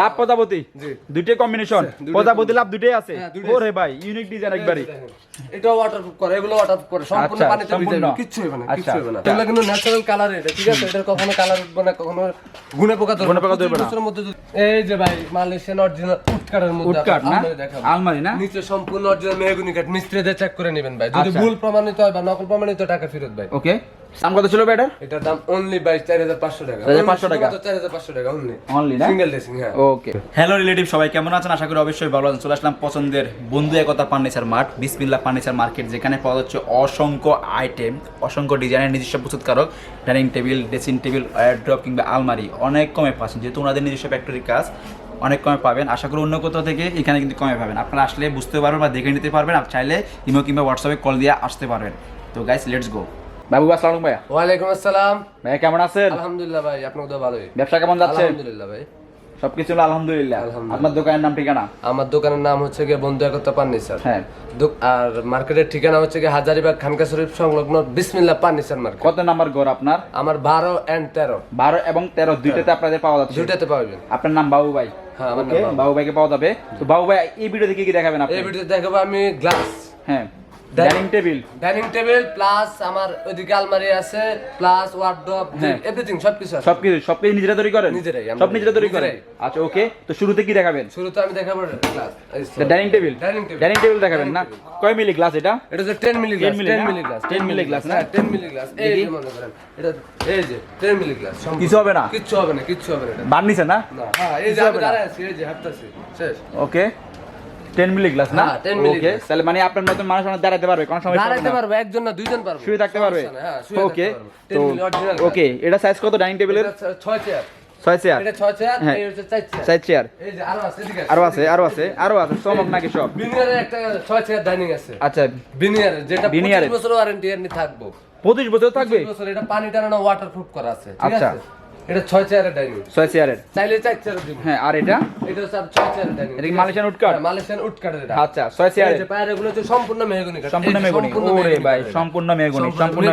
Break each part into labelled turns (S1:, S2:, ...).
S1: লাভ প্রজাপতি? দুইটাই কম্বিনেশন প্রজাপতি লাভ দুইটাই আছে।
S2: হ্যাঁ,
S1: ওরে ভাই ইউনিক ডিজাইন একবারই
S2: এটা ওয়াটারপ্রুফ করে এগুলো ওয়াটারপ্রুফ করে। সম্পূর্ণ
S1: আচ্ছা,
S2: পানিতে ভিজে
S1: সম্পূর্ণ।
S2: যাবে কিচ্ছু হবে না কিচ্ছু
S1: আচ্ছা।
S2: হবে না। এগুলো কিন্তু ন্যাচারাল কালার এটা ঠিক আছে? এটা কখনো কালার উঠবে না কখনো গুণে পোকা ধরবে
S1: না।
S2: বছরের মধ্যে এই যে ভাই মালয়েশিয়ান অরিজিনাল উটকাটের মধ্যে
S1: উডকাট না? আলমারি না?
S2: নিচে সম্পূর্ণ অরিজিনাল মেহগুনি কাঠ মিস্ত্রিদের চেক করে নেবেন ভাই। যদি
S1: আচ্ছা।
S2: ভুল প্রমাণিত হয় বা নকল প্রমাণিত টাকা ফেরত ভাই।
S1: ওকে দাম কত ছিল ভাই এটার
S2: দাম অনলি চার হাজার পাঁচশো টাকা।
S1: 4,500 টাকা।
S2: চার হাজার পাঁচশো টাকা অনলি
S1: অনলি
S2: সিঙ্গেল ড্রেসিং হ্যাঁ।
S1: ওকে হ্যালো রিলেটিভ সবাই কেমন আছেন? আশা করি অবশ্যই ভালো আছেন। চলে আসলাম পছন্দের বন্ধু Ekta furniture mart Bismillah furniture market যেখানে পাওয়া যাচ্ছে অসংখ্য আইটেম অসংখ্য ডিজাইনের নিজস্ব প্রস্তুতকারক dining table dressing table drop কিংবা আলমারি অনেক কমে পাচ্ছেন। যেহেতু ওনাদের নিজস্ব ফ্যাক্টরি কাজ অনেক কমে পাবেন। আশা করি অন্য কোথাও থেকে এখানে কিন্তু কমে পাবেন। আপনারা আসলে বুঝতে পারবেন বা দেখে নিতে পারবেন। আর চাইলে ইমো কিংবা হোয়াটসঅ্যাপে কল দিয়ে আসতে পারবেন। তো গাইস লেটস গো বাবু আসসালাম ভাইয়া।
S2: ওয়ালাইকুম আসসালাম।
S1: ভাইয়া কেমন আছেন?
S2: আলহামদুলিল্লাহ ভাই আপনার তো ভালোই।
S1: ব্যবসা কেমন যাচ্ছে?
S2: আলহামদুলিল্লাহ ভাই।
S1: সবকিছু আলহামদুলিল্লাহ। আপনার দোকানের নাম ঠিকানা?
S2: আমার দোকানের নাম হচ্ছে গিয়ে বন্ধু একতা ফার্নিচার
S1: হ্যাঁ।
S2: আর মার্কেটের ঠিকানা হচ্ছে গিয়ে হাজারিবাগ খানকা শরীফ সংলগ্ন বিসমিল্লাহ ফার্নিচার মার্কেট।
S1: কত নাম্বার ঘর আপনার?
S2: আমার বারো অ্যান্ড তেরো।
S1: বারো এবং তেরো দুইটাতে আপনাদের পাওয়া যাচ্ছে।
S2: দুইটাতে পাবেন
S1: আপনার নাম বাবু ভাই।
S2: হ্যাঁ, আমার নাম বাবু।
S1: বাবু ভাইকে পাওয়া যাবে। তো বাবু ভাই এই ভিডিওতে কি কি দেখাবেন আপনি?
S2: এই ভিডিওতে দেখাবো আমি গ্লাস
S1: হ্যাঁ।
S2: Dining-
S1: table
S2: dining table plus আমার ওইদিকে আলমারি আছে প্লাস ওয়ার্ড্রপ
S1: হ্যাঁ।
S2: এভরিথিং সবকিছু আছে।
S1: সবকিছু সবকিছু নিজেরা তৈরি করেন?
S2: নিজেরাই,
S1: সব নিজেরা তৈরি করেন? আচ্ছা ওকে তো শুরুতে কি দেখাবেন?
S2: শুরুতে আমি দেখাবো
S1: dining table
S2: dining table
S1: dining table দেখাবেন না? কয় মিলি গ্লাস এটা?
S2: এটা হচ্ছে 10 milli glass
S1: 10 milli
S2: 10 milli glass
S1: 10 milli glass না?
S2: হ্যাঁ 10 মিলি গ্লাস এই যে মনে করেন এটা এই যে 10 মিলি গ্লাস
S1: কিছু হবে না?
S2: কিচ্ছু হবে না কিচ্ছু হবে না
S1: বার না?
S2: না হ্যাঁ এই যে আমি দাঁড়ায় আছি এই যে হাঁটতাছি শেষ।
S1: ওকে টেন মিলি গ্লাস না?
S2: হ্যাঁ, 10 মিলি
S1: ওকে তাহলে মানে আপনার মতন মানুষ অনেক দাঁড়াতে পারবে কোনো সমস্যা না।
S2: পারব একজন না দুইজন পারব।
S1: শুয়ে থাকতে পারবে?
S2: নাই, হ্যাঁ
S1: ওকে।
S2: 10
S1: তো ওকে এটা সাইজ কত ডাইনিং টেবিলের
S2: ছয় চেয়ার
S1: ছয় চেয়ার
S2: এটা ছয় চেয়ার
S1: হ্যাঁ।
S2: এই হচ্ছে চার চেয়ার এই যে আরও আছে এদিকে
S1: আরও আছে আরও আছে আরও আছে চমক নাকি সব?
S2: বিনিয়ারের একটা ছয় চেয়ার ডাইনিং আছে।
S1: আচ্ছা
S2: যেটা
S1: বিনিয়ারের।
S2: 25 বছর ওয়ারেন্টি এর থাকব।
S1: পঁচিশ বছর থাকবে?
S2: 25 বছর এটা পানি ওয়াটারপ্রুফ করা আছে ঠিক
S1: আচ্ছা।
S2: আছে? এটা ছয় চেয়ারের ডাইনিং
S1: ছয় চেয়ারের।
S2: চাইলে দিব।
S1: হ্যাঁ আর এটা?
S2: এটা হচ্ছে আপনার চেয়ারের ডাইনিং
S1: এটা মালয়েশিয়ান উডকাট
S2: মালয়েশিয়ান উড এটা।
S1: আচ্ছা ছয় চেয়ারের।
S2: এই পায়ের এগুলো হচ্ছে সম্পূর্ণ মেহগনি
S1: সম্পূর্ণ ওরে ভাই সম্পূর্ণ সম্পূর্ণ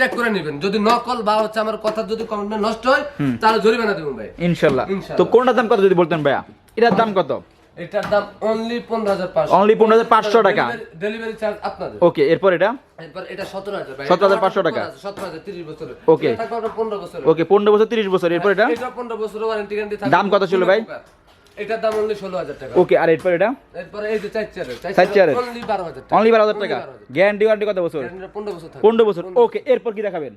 S2: চেক করে নেবেন। যদি নকল বা হচ্ছে আমার কথা যদি কমেন্টে নষ্ট হয় তাহলে জরিমানা দেবেন ভাই।
S1: ইনশাল্লাহ।
S2: ইনশাল্লাহ।
S1: তো কোনটা দাম কত যদি বলতেন ভাইয়া? এটার দাম কত?
S2: এটার দাম অনলি পাঁচশো।
S1: 15,500 টাকা।
S2: ডেলিভারি চার্জ আপনাদের।
S1: ওকে এরপর এটা?
S2: এরপর এটা সতেরো হাজার
S1: 17,500 টাকা।
S2: সতেরো হাজার তিরিশ বছর বছর
S1: ওকে পনেরো বছর তিরিশ বছর। এরপর এটা?
S2: বছর ওয়ারেন্টি গ্যারান্টি
S1: দাম কত ছিল ভাই?
S2: এটার দাম অনলি টাকা।
S1: ওকে আর এরপর এটা?
S2: এরপরে এই যে চার চেয়ারের।
S1: চার চেয়ারের?
S2: অনলি বারো হাজার টাকা।
S1: অনলি বারো হাজার টাকা। গ্যারান্টি ওয়ারেন্টি কত বছর?
S2: বছর
S1: ওকে এরপর কি দেখাবেন?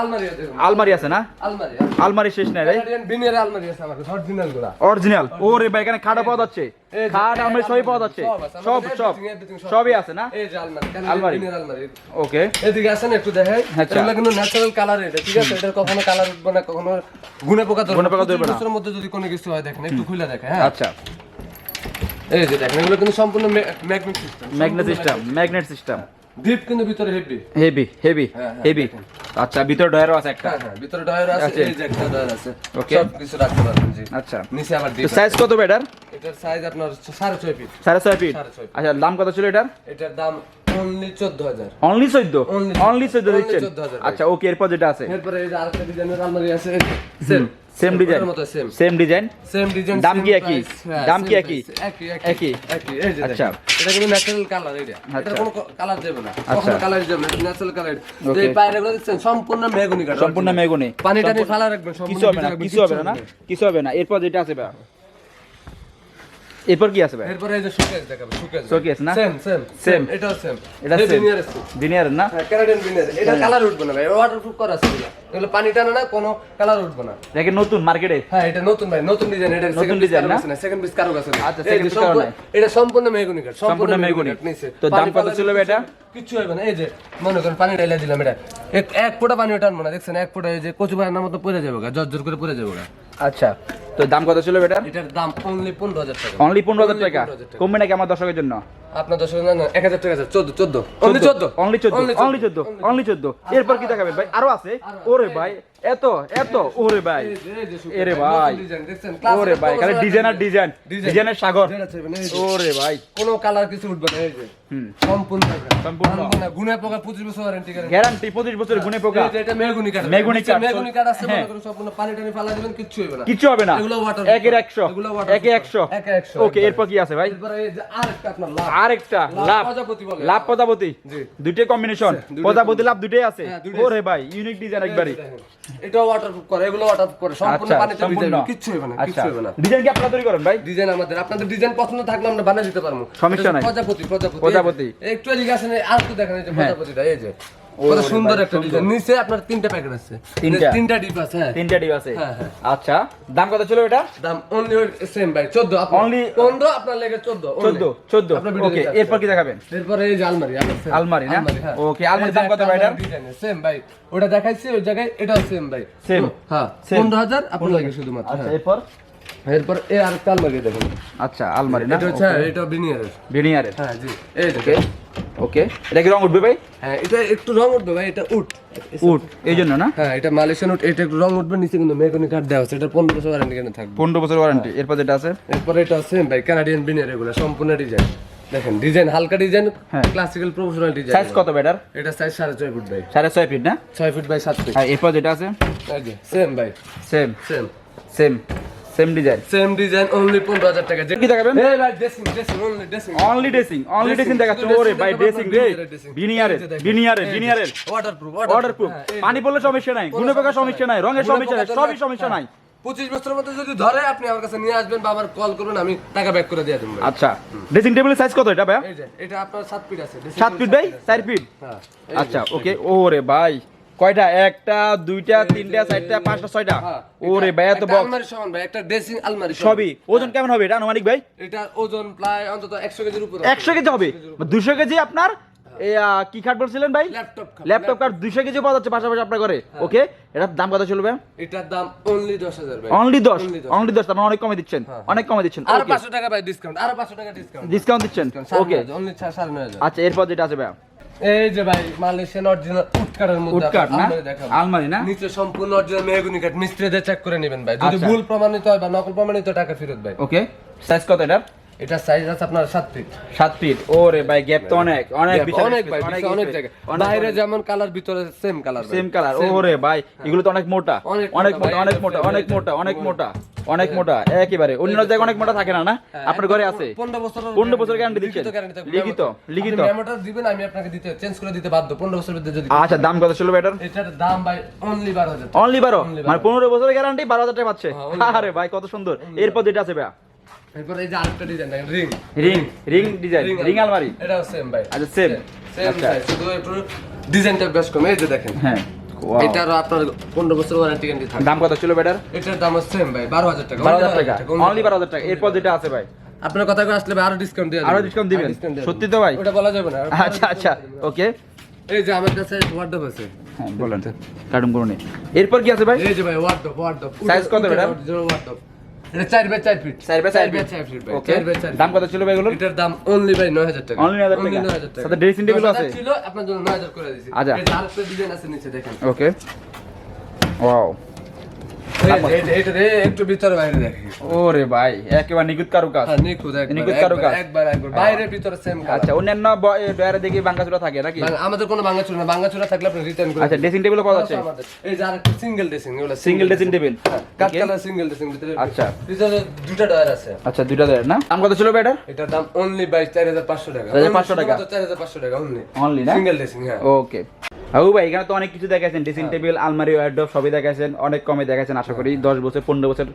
S2: আলমারি আছে দেখুন।
S1: আলমারি আছে না?
S2: আলমারি
S1: আলমারি। শেষ নাই রে।
S2: বিনের আলমারি আছে আমার অরিজিনালগুলা।
S1: অরিজিনাল ভাই এখানে খাটও পাওয়া যাচ্ছে। খাট আলমারি সবই পাওয়া যাচ্ছে।
S2: সব
S1: সব
S2: আমাদের
S1: সব
S2: everything, everything সব।
S1: সবই আছে না?
S2: আলমারি
S1: আলমারি।
S2: আলমারি। বিনের আলমারি।
S1: ওকে।
S2: এদিকে আসেন একটু দেখেন। এগুলো কিন্তু ন্যাচারাল কালার এটা ঠিক আছে? এটা কখনো কালার উঠবে না কখনো গুণে পোকা ধরবে
S1: পোকা ধরবে না।
S2: মধ্যে যদি কোনো কিছু হয় দেখেন একটু খুলে দেখেন হ্যাঁ?
S1: আচ্ছা।
S2: এই যে দেখেন এগুলো কিন্তু সম্পূর্ণ magnet system
S1: magnet system magnet system
S2: deep কিন্তু ভিতরে হেভি
S1: হেভি হেভি হেভি আচ্ছা ভিতরে ডয়ার আছে একটা।
S2: হ্যাঁ হ্যাঁ ভিতরে ডয়ার আছে। এই যে একটা ডয়ার আছে।
S1: ওকে
S2: সব কিছু রাখতে পারবেন জি।
S1: আচ্ছা।
S2: নিচে আবার
S1: তো সাইজ কত বেটার
S2: এটার সাইজ আপনার হচ্ছে সাড়ে ছয় ফিট
S1: সাড়ে ছয় ফিট। আচ্ছা দাম কত ছিল এটার?
S2: এটার দাম অনলি চোদ্দ হাজার।
S1: অনলি চোদ্দ?
S2: Only
S1: অনলি চোদ্দ
S2: only
S1: দিচ্ছেন? আচ্ছা ওকে এরপর যেটা আছে?
S2: এরপরে এই যে আরেকটা ডিজাইনের আলমারি আছে same
S1: same design
S2: same
S1: design
S2: same design
S1: দাম কি একই? দাম কি একই?
S2: একই
S1: একই?
S2: এই যে
S1: আচ্ছা।
S2: আচ্ছা এটা কিন্তু ন্যাচারাল কালার এটা এটা
S1: আচ্ছা।
S2: কোনো কালার দেবে না
S1: আচ্ছা।
S2: কখনো কালার দেবে না ন্যাচারাল কালার. এই পায়রা গুলো দেখছেন সম্পূর্ণ মেগুনি কাঠ
S1: সম্পূর্ণ মেগুনি।
S2: পানি টানি ফালা রাখবেন
S1: কিছু হবে না কিছু হবে না না। কিছু হবে না। এরপর যেটা আছে এরপর কি আছে ভাই
S2: এরপরে এই যে শোকেস দেখাবো শোকেস
S1: Showcase না?
S2: Same same
S1: Same.
S2: এটাও সেম
S1: এটা সেম
S2: আছে।
S1: বিনিয়ার না
S2: হ্যাঁ ক্যানাডিয়ান বিনিয়ার এটা কালার উঠবে না ভাই ওয়াটারপ্রুফ করা আছে এগুলো। পানি টানে না কোনো কালার উঠবে না
S1: দেখে নতুন মার্কেটে
S2: হ্যাঁ এটা নতুন ভাই নতুন ডিজাইন এটা
S1: নতুন
S2: ডিজাইন
S1: না?
S2: সেকেন্ড পিস কারও কাছে।
S1: আচ্ছা,
S2: যে
S1: piece কারও
S2: সম্পূর্ণ-
S1: নাই।
S2: এটা সম্পূর্ণ মেগুনি কাঠ
S1: সম্পূর্ণ মেহগনি। তো দাম কত ছিল
S2: কিছু-
S1: এটা?
S2: কিচ্ছু হবে না এই যে মনে করেন পানি ঢাইলা দিলাম এটা এক এক ফোঁটা পানি টানবো না দেখছেন এক ফোঁটা এই যে কচু পানির মতো পড়ে যাবে গা জর্জর করে পড়ে যাবে গা
S1: আচ্ছা তো দাম কত ছিল বেটার?
S2: এটার দাম অনলি পনেরো হাজার টাকা।
S1: অনলি পনেরো হাজার টাকা?
S2: 15,000 টাকা।
S1: কমবে নাকি আমার দর্শকের জন্য?
S2: আপনার না এক হাজার টাকা আছে চোদ্দ চোদ্দ। অনলি চোদ্দ।
S1: অনলি চোদ্দ। অনলি চোদ্দ। অনলি চোদ্দ। এরপর কি দেখাবেন ভাই? আরও আছে। ওরে ভাই। এত এত। ওরে ভাই। এরে
S2: ভাই,
S1: ওরে ভাই খালি ডিজাইন আর ডিজাইন ডিজাইনের সাগর। ওরে ভাই।
S2: কোনো কালার কিছু উঠবে না এই যে। সম্পূর্ণ।
S1: সম্পূর্ণ।
S2: গুণে পোকা পঁচিশ বছর ওয়ারেন্টি
S1: গ্যারান্টি পঁচিশ বছর গুনে পোকা।
S2: এটা মেহগুনি কাঠ
S1: মেহগনি কাঠ,
S2: মেহগুনি কাঠ আছে
S1: হ্যাঁ।
S2: মনে করুন সম্পূর্ণ পানি টানি ফালা দিবেন কিচ্ছু হবে না।
S1: হবে
S2: এগুলো এগুলো
S1: ওকে এরপর কি আছে ভাই?
S2: এরপরে এই যে আরেকটা আপনার লাভ।
S1: আরেকটা
S2: লাভ
S1: লাভ।
S2: প্রজাপতি বলে।
S1: লাভ প্রজাপতি।
S2: জি।
S1: কম্বিনেশন
S2: দুইটাই
S1: প্রজাপতি লাভ দুইটাই আছে।
S2: হ্যাঁ,
S1: ওরে ভাই ইউনিক ডিজাইন একবারই।
S2: এটাও ওয়াটারপ্রুফ করে এগুলো ওয়াটারপ্রুফ করে সম্পূর্ণ
S1: আচ্ছা
S2: পানিতে ভিজে যাবে, কিচ্ছু হবে না
S1: আচ্ছা।
S2: কিচ্ছু হবে না।
S1: ডিজাইন কি আপনারা তৈরি করেন ভাই?
S2: ডিজাইন আমাদের আপনাদের ডিজাইন পছন্দ থাকলে আমরা বানিয়ে দিতে পারব।
S1: সমস্যা নাই।
S2: প্রজাপতি প্রজাপতি।
S1: প্রজাপতি।
S2: একটু এদিকে আসেন আর তো দেখেন এই যে
S1: হ্যাঁ।
S2: প্রজাপতিটা এই যে। কত সুন্দর একটা ডিজাইন নিচে আপনার তিনটা প্যাকেট আছে।
S1: তিনটা?
S2: তিনটা ডিপ আছে হ্যাঁ।
S1: তিনটা ডিপ আছে
S2: হ্যাঁ, হ্যাঁ।
S1: আচ্ছা দাম কত ছিল এটা?
S2: দাম অনলি সেম ভাই 14 আপনার।
S1: Only-
S2: 15 আপনার লেগে 14
S1: চোদ্দ চোদ্দ।
S2: আপনার ভিডিও
S1: ওকে এরপর কি দেখাবেন?
S2: এরপরে এই যে আলমারি
S1: না? দাম কত ভাই
S2: ওটা দেখাইছি ওই জায়গায় এটাও সেম ভাই।
S1: Same?
S2: হ্যাঁ
S1: Same?
S2: 15000 আপনার লাগে শুধুমাত্র
S1: আচ্ছা। এরপর?
S2: এরপর আলমারি দেখুন।
S1: আচ্ছা আলমারি না?
S2: এটা হচ্ছে এটা বিনিয়ারের
S1: ভিনিয়ারের
S2: হ্যাঁ জি। এই
S1: ওকে
S2: দেখেন।
S1: ওকে এটা কি রং উঠবে ভাই?
S2: হ্যাঁ এটা একটু রং উঠবে ভাই এটা উঠ
S1: উঠ এই জন্য না?
S2: হ্যাঁ এটা মালয়েশিয়ান উঠ এটা একটু রং উঠবে নিচে কিন্তু মেকানিক কার্ড দেওয়া আছে এটা পনেরো বছর ওয়ারেন্টি কেন থাকবে?
S1: পনেরো বছর ওয়ারেন্টি এরপর যেটা আছে?
S2: এরপরে এটা সেম ভাই কানাডিয়ান বিনিয়ার এগুলো সম্পূর্ণ ডিজাইন দেখেন ডিজাইন হালকা ডিজাইন
S1: হ্যাঁ।
S2: ক্লাসিক্যাল প্রফেশনাল ডিজাইন
S1: সাইজ কত বেটার
S2: এটা সাইজ সাড়ে ছয় ফুট ভাই।
S1: সাড়ে ছয় ফিট না?
S2: ছয় ফুট বাই সাত ফিট।
S1: আর এরপর যেটা আছে?
S2: সেম ভাই।
S1: Same
S2: same
S1: same same design
S2: same design only পনেরো হাজার টাকা।
S1: কি দেখাবেন?
S2: এই ভাই dressing dressing only dressing
S1: only dressing only dressing দেখাচ্ছে। ওরে ভাই ড্রেসিং রে। ভিনিয়ারে
S2: দেখেন।
S1: ভিনিয়ারে
S2: ওয়াটারপ্রুফ
S1: ওয়াটারপ্রুফ পানি পড়লে সমস্যা নাই গুণে পোকার সমস্যা নাই রঙের সমস্যা নাই সবই সমস্যা নাই।
S2: পঁচিশ বছরের মধ্যে যদি ধরে আপনি আমার কাছে নিয়ে আসবেন বা আমার কল করবেন আমি টাকা ব্যাক করে দিয়ে দেবো।
S1: আচ্ছা। ড্রেসিং টেবিলের সাইজ কত এটা ভাই
S2: এটা আপনার সাত ফিট আছে।
S1: সাত ফিট ভাই চার ফিট
S2: হ্যাঁ
S1: আচ্ছা ওকে ওরে ভাই। কয়টা? একটা দুইটা তিনটা চারটা পাঁচটা ছয়টা?
S2: হ্যাঁ,
S1: ওরে ভাই এত বক্স
S2: আলমারি সমান ভাই একটা ড্রেসিং আলমারি
S1: সবই। ওজন কেমন হবে এটা আনুমানিক ভাই?
S2: এটা ওজন প্রায় অন্তত একশো কেজির উপরে
S1: একশো কেজি হবে? দুশো কেজি আপনার? কি খাট বলছিলেন ভাই?
S2: ল্যাপটপ
S1: ল্যাপটপ কার্ড দুশো কেজি পাওয়া যাচ্ছে পাশাপাশি আপনার ঘরে। ওকে এটার দাম কত চলবে
S2: এটার দাম অনলি দশ হাজার ভাই।
S1: অনলি দশ। অনলি দশ। আপনার অনেক কমে দিচ্ছেন। অনেক কমে দিচ্ছেন।
S2: আর পাঁচশো টাকা ভাই ডিসকাউন্ট আর পাঁচশো টাকা ডিসকাউন্ট
S1: ডিসকাউন্ট দিচ্ছেন? ওকে
S2: অনলি সাড়ে নয় হাজার।
S1: আচ্ছা এরপর যেটা আছে ভাই?
S2: এই যে ভাই মালয়েশিয়ান অরিজিনাল উটকাটের মধ্যে
S1: উটকাট না?
S2: আলমারি
S1: না?
S2: নিচে সম্পূর্ণ অরিজিনাল মেহগুনি কাঠ। মিস্ত্রিদের চেক করে নেবেন ভাই। যদি
S1: আচ্ছা।
S2: ভুল প্রমাণিত হয় বা নকল প্রমাণিত টাকা ফেরত ভাই।
S1: ওকে সাইজ কত এটার?
S2: এটা সাইজ আছে আপনার ফিট
S1: ফিট ওরে ভাই গ্যাপ তো অনেক। অনেক বিশাল
S2: অনেক ভাই
S1: অনেক
S2: অনেক জায়গা। বাইরে যেমন কালার ভিতরে সেম কালার
S1: সেম কালার ওরে ভাই এগুলো তো অনেক মোটা।
S2: অনেক মোটা
S1: অনেক মোটা অনেক মোটা অনেক মোটা অনেক মোটা একেবারে। অন্য জায়গায় অনেক মোটা থাকে না না? আপনার ঘরে আছে?
S2: পনেরো বছর
S1: পনেরো বছর গ্যারান্টি দিচ্ছেন। লিখিত লিখিত।
S2: মেমোটা দিবেন আমি আপনাকে দিতে চেঞ্জ করে দিতে বাধ্য। পনেরো বছরের মধ্যে যদি
S1: আচ্ছা দাম কত ছিল এটার
S2: এটার দাম ভাই অনলি বারো হাজার
S1: অনলি বারো?
S2: Only
S1: মানে পনেরো বছরের গ্যারান্টি বারো হাজার টাকা পাচ্ছে।
S2: হ্যাঁ,
S1: আরে ভাই কত সুন্দর। এরপর যেটা আছে ভাই
S2: এরপর এই যে আরেকটা ডিজাইন দেখেন ring
S1: ring ring design ring আলমারি।
S2: এটাও সেম ভাই।
S1: আচ্ছা সেম
S2: সেম
S1: আচ্ছা।
S2: সাইজ শুধু একটু ডিজাইনটা বেশ কম। এই যে দেখেন
S1: হ্যাঁ.
S2: এটারও আপনার পনেরো বছর ওয়ারেন্টি গ্যারান্টি থাকে
S1: দাম কত ছিল বেটার
S2: এটার দাম সেম ভাই বারো হাজার টাকা।
S1: বারো
S2: only
S1: হাজার টাকা অনলি বারো হাজার টাকা। এরপর যেটা আছে ভাই।
S2: আপনার কথা করে আসলে ভাই আরও ডিসকাউন্ট দিয়ে
S1: আরও discount দিবেন? সত্যি তো ভাই?
S2: ওটা বলা যাবে না।
S1: আচ্ছা আচ্ছা। ওকে
S2: এই যে আমার কাছে ওয়ার্ডরোব আছে।
S1: হ্যাঁ বলেন। কার্টুন করুন। এরপর কি আছে ভাই?
S2: এই যে ভাই ওয়ার্ডরোব ওয়ার্ডরোব
S1: Size কত ম্যাডাম?
S2: ওয়ার্ডরোব এটা 4 বাই 4 ফিট।
S1: চার বাই চার
S2: বাই
S1: ফিট।
S2: 4 ফিট
S1: ওকে
S2: 4 4
S1: দাম কত ছিল ভাই এগুলো?
S2: এটার দাম অনলি ভাই 9000 টাকা।
S1: Only 9,000 টাকা। সাথে table
S2: 10,000
S1: আছে?
S2: ছিল আপনার জন্য 9000 করে দিয়েছি
S1: আচ্ছা।
S2: এই আরেকটা ডিজাইন আছে নিচে দেখেন।
S1: ওকে ওয়াও
S2: এটা এটা একটু ভিতরে বাইরে দেখেন
S1: ওরে ভাই একেবারে নিখুঁত কারুকাজ।
S2: হ্যাঁ নিখুঁত
S1: নিখুঁত
S2: একবার,
S1: কারুকাজ।
S2: একবার একবার। বাইরে ভিতরে সেম
S1: আচ্ছা অন্যান্য ডয়ারে দেখি বাঙ্গাচুরা থাকে নাকি?
S2: আমাদের কোনো ভাঙাচুরা না। ভাঙাচুরা থাকলে আপনি রিটার্ন করে
S1: আচ্ছা ড্রেসিং টেবিলও পাওয়া যাচ্ছে
S2: এই যে সিঙ্গেল ড্রেসিং এগুলো
S1: single dressing table
S2: cut colour single dressing ভিতরে।
S1: আচ্ছা।
S2: ভিতরে দুটো ডয়ার আছে।
S1: আচ্ছা দুইটা দেয় না? দাম কত ছিল ভাই এটার?
S2: এটার দাম অনলি বাই চার হাজার পাঁচশো টাকা।
S1: 4,500 টাকা।
S2: চার হাজার পাঁচশো টাকা অনলি
S1: অনলি না?
S2: সিঙ্গেল ড্রেসিং হ্যাঁ।
S1: ওকে হাউ ভাই এখানে তো অনেক কিছু দেখাইছেন। ড্রেসিং টেবিল আলমারি সবই দেখাইছেন। অনেক কমে দেখাইছেন আশা করি দশ বছর পনেরো বছর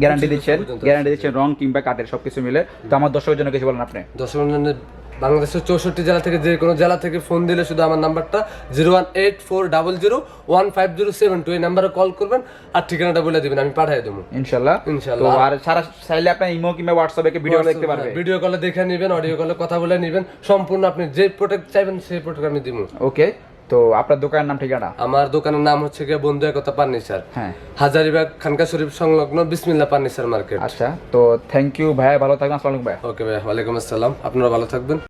S1: গ্যারান্টি দিচ্ছেন। গ্যারান্টি দিচ্ছেন রং কিংবা কাঠের সবকিছু মিলে। তো আমার দর্শকের জন্য কিছু বলেন আপনি।
S2: দর্শক বন্ধুদের বাংলাদেশের চৌষট্টি জেলা থেকে যে কোনো জেলা থেকে ফোন দিলে শুধু আমার নাম্বারটা zero one eight four double zero one five zero seven two এই নাম্বারে কল করবেন আর ঠিকানাটা বলে দিবেন আমি পাঠিয়ে দেবো।
S1: ইনশাল্লাহ।
S2: ইনশাল্লাহ।
S1: আর সারা চাইলে আপনি ইমো কিংবা হোয়াটসঅ্যাপে ভিডিও দেখতে পারবে।
S2: ভিডিও কলে দেখে নেবেন অডিও কলে কথা বলে নেবেন সম্পূর্ণ আপনি যে প্রোডাক্ট চাইবেন সেই প্রোডাক্ট আমি দিব।
S1: ওকে তো আপনার দোকানের নাম ঠিকানা?
S2: আমার দোকানের নাম হচ্ছে গিয়ে বন্ধু একতা ফার্নিচার।
S1: হ্যাঁ।
S2: হাজারিবাগ খানকা শরীফ সংলগ্ন বিসমিল্লা ফার্নিচার মার্কেট।
S1: আচ্ছা তো থ্যাংক ইউ ভাইয়া ভালো থাকবেন আসসালামু আলাইকুম
S2: ওকে ভাই ওয়ালাইকুম আসসালাম। আপনারা ভালো থাকবেন।